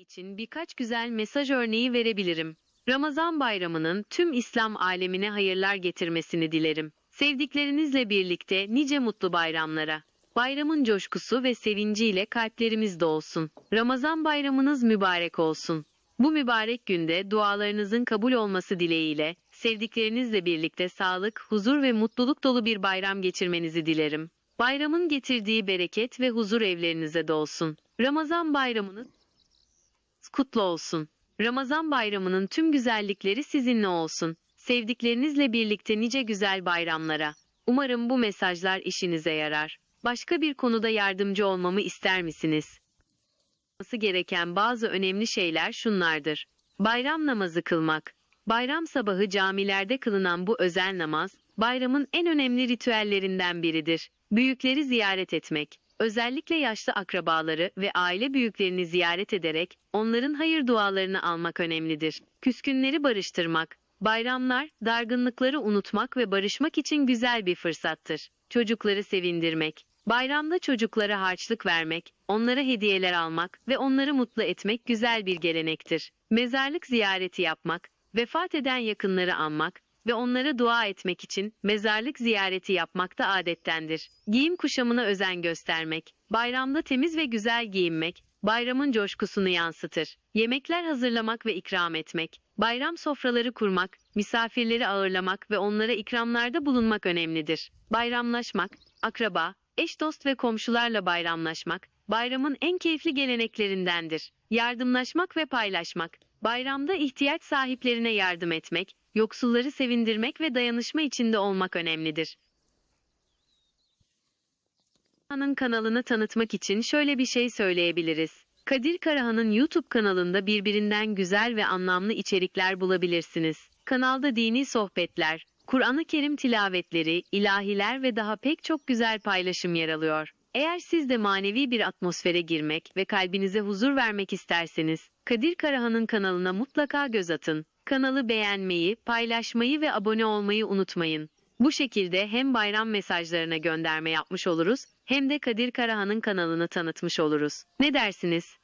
için birkaç güzel mesaj örneği verebilirim. Ramazan bayramının tüm İslam alemine hayırlar getirmesini dilerim. Sevdiklerinizle birlikte nice mutlu bayramlara. Bayramın coşkusu ve sevinciyle kalplerimiz dolsun. Ramazan bayramınız mübarek olsun. Bu mübarek günde dualarınızın kabul olması dileğiyle sevdiklerinizle birlikte sağlık, huzur ve mutluluk dolu bir bayram geçirmenizi dilerim. Bayramın getirdiği bereket ve huzur evlerinize dolsun. Ramazan bayramınız kutlu olsun. Ramazan bayramının tüm güzellikleri sizinle olsun. Sevdiklerinizle birlikte nice güzel bayramlara. Umarım bu mesajlar işinize yarar. Başka bir konuda yardımcı olmamı ister misiniz? Yapılması gereken bazı önemli şeyler şunlardır. Bayram namazı kılmak. Bayram sabahı camilerde kılınan bu özel namaz, bayramın en önemli ritüellerinden biridir. Büyükleri ziyaret etmek, özellikle yaşlı akrabaları ve aile büyüklerini ziyaret ederek onların hayır dualarını almak önemlidir. Küskünleri barıştırmak, bayramlar, dargınlıkları unutmak ve barışmak için güzel bir fırsattır. Çocukları sevindirmek, bayramda çocuklara harçlık vermek, onlara hediyeler almak ve onları mutlu etmek güzel bir gelenektir. Mezarlık ziyareti yapmak, vefat eden yakınları anmak ve onlara dua etmek için mezarlık ziyareti yapmak da adettendir. Giyim kuşamına özen göstermek, bayramda temiz ve güzel giyinmek, bayramın coşkusunu yansıtır. Yemekler hazırlamak ve ikram etmek, bayram sofraları kurmak, misafirleri ağırlamak ve onlara ikramlarda bulunmak önemlidir. Bayramlaşmak, akraba, eş dost ve komşularla bayramlaşmak, bayramın en keyifli geleneklerindendir. Yardımlaşmak ve paylaşmak, bayramda ihtiyaç sahiplerine yardım etmek, yoksulları sevindirmek ve dayanışma içinde olmak önemlidir. Karahan'ın kanalını tanıtmak için şöyle bir şey söyleyebiliriz. Kadir Karahan'ın YouTube kanalında birbirinden güzel ve anlamlı içerikler bulabilirsiniz. Kanalda dini sohbetler, Kur'an-ı Kerim tilavetleri, ilahiler ve daha pek çok güzel paylaşım yer alıyor. Eğer siz de manevi bir atmosfere girmek ve kalbinize huzur vermek isterseniz, Kadir Karahan'ın kanalına mutlaka göz atın. Kanalı beğenmeyi, paylaşmayı ve abone olmayı unutmayın. Bu şekilde hem bayram mesajlarına gönderme yapmış oluruz, hem de Kadir Karahan'ın kanalını tanıtmış oluruz. Ne dersiniz?